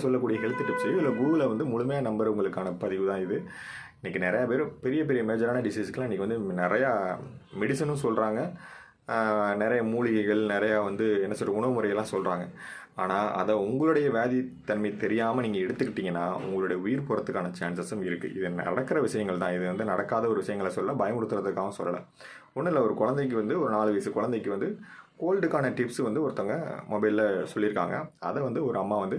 மொபைலில் சொல்லக்கூடிய ஹெல்த் டிப்ஸையும் இல்லை கூகுளில் வந்து முழுமையாக நம்பர் உங்களுக்கான பதிவு தான் இது. இன்றைக்கி நிறையா பேர் பெரிய பெரிய மேஜரான டிசீஸ்க்கெலாம் இன்றைக்கி வந்து நிறையா மெடிசனும் சொல்கிறாங்க நிறைய மூலிகைகள் நிறையா வந்து என்ன சொல்கிற உணவு முறையெல்லாம் சொல்கிறாங்க ஆனால் அதை உங்களுடைய வியாதி தன்மை தெரியாமல் நீங்கள் எடுத்துக்கிட்டிங்கன்னா உங்களுடைய உயிர் போகிறதுக்கான சான்சஸும் இருக்குது இது நடக்கிற விஷயங்கள் தான். இது வந்து நடக்காத ஒரு விஷயங்களை சொல்ல பயமுறுத்துறதுக்காகவும் சொல்லலை ஒன்றும் இல்லை ஒரு குழந்தைக்கு வந்து ஒரு நாலு வயசு குழந்தைக்கு வந்து கோல்டுக்கான டிப்ஸ் வந்து ஒருத்தவங்க மொபைலில் சொல்லியிருக்காங்க. அதை வந்து ஒரு அம்மா வந்து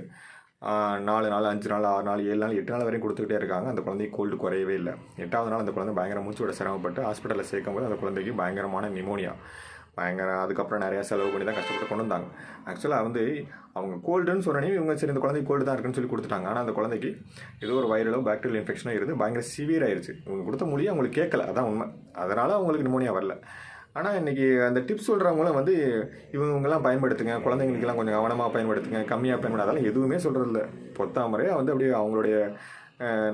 நாலு நாள் அஞ்சு நாள் ஆறு நாள் ஏழு நாள் எட்டு நாள் வரையும் கொடுத்துக்கிட்டே இருக்காங்க. அந்த குழந்தைக்கு கோல்டு குறையவே இல்லை. எட்டாவது நாள் அந்த குழந்தை பயங்கர மூச்சோட சிரமப்பட்டு ஹாஸ்பிட்டலில் சேர்க்கும் போது அந்த குழந்தைக்கு பயங்கரமான நிமோனியா பயங்கர அதுக்கப்புறம் நிறையா செலவு பண்ணி தான் கஷ்டப்பட்டு கொண்டு வந்தாங்க. ஆக்சுவலாக வந்து அவங்க கோல்டுன்னு சொன்னே இவங்க சரி இந்த குழந்தைக்கு கோல்டு தான் இருக்குன்னு சொல்லி கொடுத்துட்டாங்க. ஆனால் அந்த குழந்தைக்கு ஏதோ ஒரு வைரலோ பாக்டீரியல் இன்ஃபெக்ஷனோ இருந்து பயங்கர சிவியர் ஆயிடுச்சு இவங்க கொடுத்த மொழியை அவங்களுக்கு கேட்கல. அதான் உண்மை. அதனால் அவங்களுக்கு நிமோனியா வரல. ஆனால் இன்றைக்கி அந்த டிப்ஸ் சொல்கிறவங்களும் வந்து இவங்கெல்லாம் பயன்படுத்துங்க. குழந்தைங்களுக்கெல்லாம் கொஞ்சம் கவனமாக பயன்படுத்துங்க. கம்மியாக பயன்படுத்த அதெல்லாம் எதுவுமே சொல்கிறதில்ல பொத்தாமறையாக வந்து அப்படியே அவங்களுடைய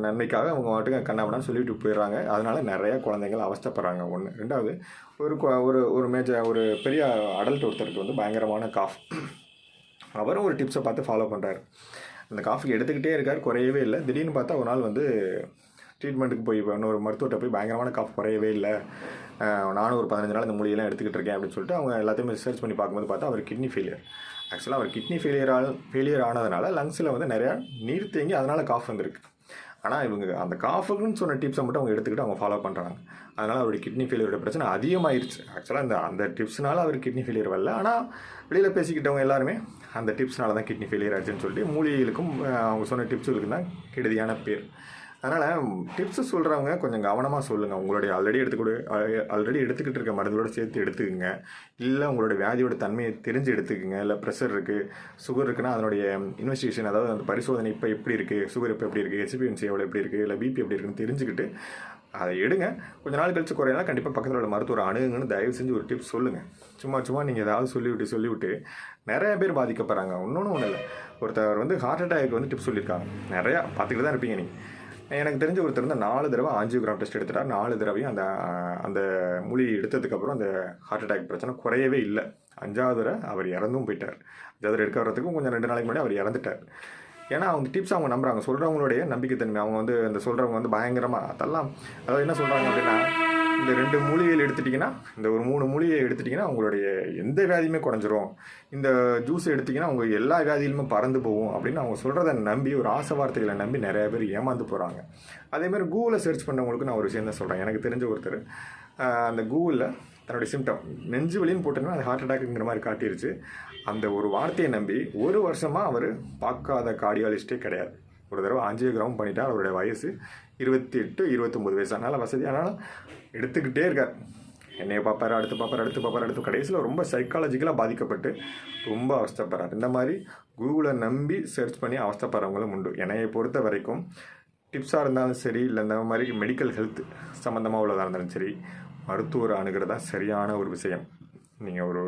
நன்மைக்காக அவங்க மாட்டுக்கு கண்ணாமண்ணா சொல்லிட்டு போயிடுறாங்க. அதனால் நிறைய குழந்தைகள் அவஸ்தப்படுறாங்க. ஒன்று ரெண்டாவது ஒரு ஒரு ஒரு மேஜர் ஒரு பெரிய அடல்ட் ஒருத்தருக்கு வந்து பயங்கரமான காஃப் அவரும் ஒரு டிப்ஸை பார்த்து ஃபாலோ பண்ணுறாரு அந்த காஃபி எடுத்துக்கிட்டே இருக்கார். குறையவே இல்லை. திடீர்னு பார்த்தா ஒரு நாள் வந்து ட்ரீட்மெண்ட்டுக்கு போய் இன்னொரு மருத்துவர்கிட்ட போய் பயங்கரமான காஃப் குறையவே இல்லை. நானும் ஒரு பதினஞ்சு நாள் இந்த மூலிகைலாம் எடுத்துக்கிட்டு இருக்கேன் அப்படின்னு சொல்லிட்டு அவங்க எல்லாத்தையுமே ரிசர்ச் பண்ணி பார்க்கும்போது பார்த்தா அவர் கிட்னி ஃபெயிலியர் ஆக்சுவலாக அவர் கிட்னி ஃபெயிலியரால் ஃபெயிலியர் ஆனதுனால லங்ஸில் வந்து நிறையா நீர் தேங்கி அதனால் காஃப் வந்திருக்கு. ஆனால் இவங்க அந்த காஃபுக்குன்னு சொன்ன டிப்ஸை மட்டும் அவங்க எடுத்துக்கிட்டு அவங்க ஃபாலோ பண்ணுறாங்க அதனால் அவருடைய கிட்னி ஃபெயிலியரோட பிரச்சனை அதிகமாகிருச்சு ஆக்சுவலாக அந்த அந்த டிப்ஸ்னால அவர் கிட்னி ஃபெயிலியர் வரல. ஆனால் வெளியில் பேசிக்கிட்டவங்க எல்லாருமே அந்த டிப்ஸ்னால தான் கிட்னி ஃபெயிலியர் ஆச்சுன்னு சொல்லிட்டு மூலிகைகளுக்கும் அவங்க சொன்ன டிப்ஸுகளுக்கும் தான் கெடுதியான பேர். அதனால் டிப்ஸு சொல்கிறவங்க கொஞ்சம் கவனமாக சொல்லுங்கள் உங்களுடைய ஆல்ரெடி எடுத்துக்கூட ஆல்ரெடி எடுத்துக்கிட்டு இருக்க மருந்தோட சேர்த்து எடுத்துக்கோங்க. இல்லை உங்களோட வியாதியோட தன்மையை தெரிஞ்சு எடுத்துக்கோங்க. இல்லை ப்ரெஷர் இருக்குது சுகர் இருக்குன்னா அதனுடைய இன்வெஸ்டிகேஷன் அதாவது அந்த பரிசோதனை இப்போ எப்படி இருக்குது சுகர் இப்போ எப்படி இருக்குது ஹெச்பிஎன்சி எவ்வளோ எப்படி இருக்குது இல்லை பிபி எப்படி இருக்குன்னு தெரிஞ்சுக்கிட்டு அதை எடுங்க. கொஞ்ச நாள் கழிச்சு குறையெல்லாம் கண்டிப்பாக பக்கத்தில் உள்ள மருத்துவர் அணுகுங்கன்னு தயவு செஞ்சு ஒரு டிப்ஸ் சொல்லுங்கள் சும்மா சும்மா நீங்கள் ஏதாவது சொல்லிவிட்டு சொல்லிவிட்டு நிறைய பேர் பாதிக்கப்படுறாங்க. ஒன்றும் ஒன்றும் இல்லை ஒருத்தர் வந்து ஹார்ட் அட்டாக் வந்து டிப்ஸ் சொல்லியிருக்காங்க. நிறையா பார்த்துக்கிட்டு தான் இருப்பீங்க நீங்கள் எனக்கு தெரிஞ்ச ஒருத்தர் வந்து நாலு தடவை ஆஞ்சியோகிராம் டெஸ்ட் எடுத்துட்டார். நாலு தடவையும் அந்த அந்த மொழி எடுத்ததுக்கப்புறம் அந்த ஹார்ட் அட்டாக் பிரச்சனை குறையவே இல்லை. அஞ்சாவது தடவை அவர் இறந்தும் போயிட்டார். அஞ்சாவது எடுக்க வர்றதுக்கும் கொஞ்சம் ரெண்டு நாளைக்கு முன்னாடி அவர் இறந்துட்டார். ஏன்னா அவங்க டிப்ஸ் அவங்க நம்புறாங்க. சொல்கிறவங்களுடைய நம்பிக்கைத்தன்மை. அவங்க வந்து அந்த சொல்கிறவங்க வந்து பயங்கரமாக அதெல்லாம் அதாவது என்ன சொல்கிறாங்க அப்படின்னா இந்த ரெண்டு மூலிகைகள் எடுத்துட்டிங்கன்னா இந்த ஒரு மூணு மூலிகை எடுத்துட்டிங்கன்னா உங்களுடைய எந்த வியாதியுமே குறைஞ்சிரும். இந்த ஜூஸ் எடுத்திங்கன்னா உங்கள் எல்லா வியாதியிலுமே பறந்து போகும் அப்படின்னு அவங்க சொல்கிறத நம்பி ஒரு ஆசை வார்த்தைகளை நம்பி நிறைய பேர் ஏமாந்து போகிறாங்க அதேமாதிரி கூகுளில் சர்ச் பண்ணவங்களுக்கு நான் ஒரு விஷயம் தான் சொல்கிறேன் எனக்கு தெரிஞ்ச ஒருத்தர் அந்த கூகுளில் தன்னுடைய சிம்டம் நெஞ்சு வலின்னு போட்டோன்னா அது ஹார்ட் அட்டாக்குங்கிற மாதிரி காட்டிருச்சு. அந்த ஒரு வார்த்தையை நம்பி ஒரு வருஷமாக அவர் பார்க்காத கார்டியாலிஸ்டே கிடையாது. ஒரு தடவை ஆஞ்சியோகிராம் பண்ணிட்டார் அவருடைய வயசு இருபத்தி எட்டு இருபத்தொம்பது வயசு. அதனால் வசதி அதனால் எடுத்துக்கிட்டே இருக்கார். என்னைய பார்ப்பார் அடுத்து பார்ப்பார் அடுத்து பார்ப்பாரு அடுத்து கடைசியில் ரொம்ப சைக்காலஜிக்கலாக பாதிக்கப்பட்டு ரொம்ப அவஸ்தைப்படுறார். இந்த மாதிரி கூகுளை நம்பி சர்ச் பண்ணி அவஸ்தைப்படுறவங்களும் உண்டு. என்னையை பொறுத்த வரைக்கும் டிப்ஸாக இருந்தாலும் சரி இல்லை இந்த மாதிரி மெடிக்கல் ஹெல்த் சம்மந்தமாக உள்ளதாக இருந்தாலும் சரி மருத்துவர் அணுகிறது தான் சரியான ஒரு விஷயம். நீங்கள் ஒரு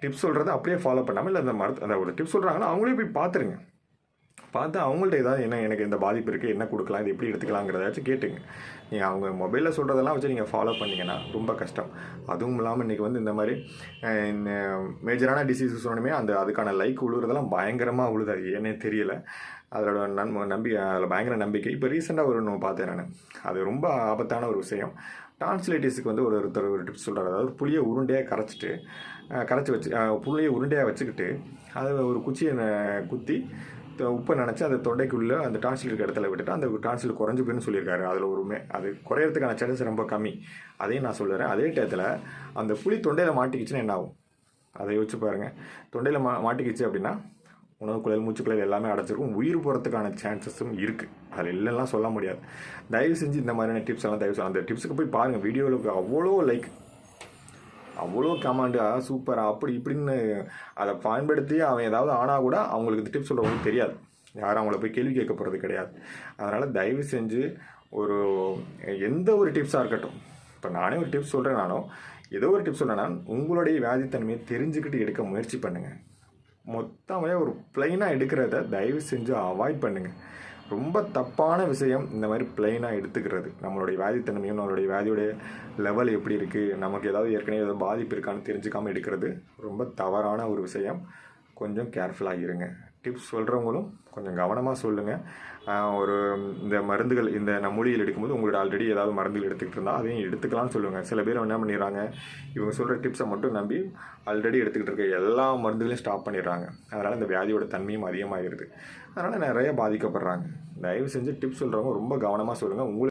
டிப்ஸ் சொல்கிறத அப்படியே ஃபாலோ பண்ணாமல் இல்லை அந்த மருத்து அந்த ஒரு டிப்ஸ் சொல்கிறாங்கன்னா அவங்களே போய் பார்த்துருங்க. பார்த்து அவங்கள்ட்ட ஏதாவது என்ன எனக்கு இந்த பாதிப்பு இருக்குது என்ன கொடுக்கலாம் இது எப்படி எடுத்துக்கலாங்கிறதாச்சும் கேட்டுங்க. நீங்கள் அவங்க மொபைலில் சொல்கிறதெல்லாம் வச்சு நீங்கள் ஃபாலோ பண்ணீங்கன்னா ரொம்ப கஷ்டம். அதுவும் இல்லாமல் இன்றைக்கி வந்து இந்த மாதிரி மேஜரான டிசீஸ் சொன்னோமே அந்த அதுக்கான லைக் உழுவுறதெல்லாம் பயங்கரமாக உழுது. அது ஏன்னே தெரியல. அதோட நன்ம நம்பி அதில் பயங்கர நம்பிக்கை. இப்போ ரீசெண்டாக ஒரு ஒன்று பார்த்தேன் நான். அது ரொம்ப ஆபத்தான ஒரு விஷயம். டான்சிலைட்டிஸுக்கு வந்து ஒரு ஒருத்தர் ஒரு டிப்ஸ் சொல்கிறார் அதாவது புளியை உருண்டையாக கரைச்சிட்டு கரைச்சி வச்சு புளியை உருண்டையாக வச்சுக்கிட்டு அதை ஒரு குச்சியை குத்தி உப்பை நினச்சி அந்த தொண்டைக்குள்ளே அந்த டான்சில் இருக்க இடத்துல விட்டுட்டு அந்த டான்சில் குறைஞ்சு போயின்னு சொல்லியிருக்காரு அதில் ஒருமே. அது குறையிறதுக்கான சான்சஸ் ரொம்ப கம்மி. அதையும் நான் சொல்லுறேன். அதே டயத்தில் அந்த புளி தொண்டையில் மாட்டிக்கிச்சுன்னா என்ன ஆகும்? அதை யோசிச்சு பாருங்கள் தொண்டையில் மா மாட்டிக்கிச்சு அப்படின்னா உணவுக்குழல் மூச்சுக்குழல் எல்லாமே அடைச்சிருக்கும் உயிர் போகிறதுக்கான சான்சஸும் இருக்குது அதில் இல்லைலாம் சொல்ல முடியாது. தயவு செஞ்சு இந்த மாதிரியான டிப்ஸ் எல்லாம் தயவு அந்த டிப்ஸுக்கு போய் பாருங்கள் வீடியோவில் அவ்வளோ லைக் அவ்வளோ கமாண்டாக சூப்பராக அப்படி இப்படின்னு அதை பயன்படுத்தி அவன் ஏதாவது ஆனால் கூட அவங்களுக்கு இந்த டிப்ஸ் சொல்கிறவங்களுக்கு தெரியாது. யாரும் அவங்கள போய் கேள்வி கேட்க போகிறது கிடையாது. அதனால் தயவு செஞ்சு ஒரு எந்த ஒரு டிப்ஸாக இருக்கட்டும். இப்போ நானே ஒரு டிப்ஸ் சொல்கிறேன் நானும் ஏதோ ஒரு டிப்ஸ் சொல்கிறேன்னா உங்களுடைய வியாதித்தன்மையை தெரிஞ்சுக்கிட்டு எடுக்க முயற்சி பண்ணுங்கள் மொத்தமே ஒரு பிளைனாக எடுக்கிறத தயவு செஞ்சு அவாய்ட் பண்ணுங்கள் ரொம்ப தப்பான விஷயம் இந்த மாதிரி பிளெயினாக எடுத்துக்கிறது. நம்மளுடைய வியாதித்தன்மையும் நம்மளுடைய வியாதியோடைய லெவல் எப்படி இருக்குது நமக்கு ஏதாவது ஏற்கனவே ஏதாவது பாதிப்பு இருக்கான்னு தெரிஞ்சுக்காமல் எடுக்கிறது ரொம்ப தவறான ஒரு விஷயம். கொஞ்சம் கேர்ஃபுல்லாக இருங்க. டிப்ஸ் சொல்கிறவங்களும் கொஞ்சம் கவனமாக சொல்லுங்கள் ஒரு இந்த மருந்துகள் இந்த நான் மூலிகைகள் எடுக்கும்போது உங்களோட ஆல்ரெடி ஏதாவது மருந்துகள் எடுத்துக்கிட்டு இருந்தால் அதையும் எடுத்துக்கலாம்னு சொல்லுங்கள் சில பேர் என்ன பண்ணிடுறாங்க இவங்க சொல்கிற டிப்ஸை மட்டும் நம்பி ஆல்ரெடி எடுத்துக்கிட்டு இருக்க எல்லா மருந்துகளையும் ஸ்டாப் பண்ணிடுறாங்க. அதனால் இந்த வியாதியோட தன்மையும் அதிகமாகிடுது அதனால் நிறைய பாதிக்கப்படுறாங்க. தயவு செஞ்சு டிப்ஸ் சொல்கிறவங்க ரொம்ப கவனமாக சொல்லுங்கள் உங்களுக்கு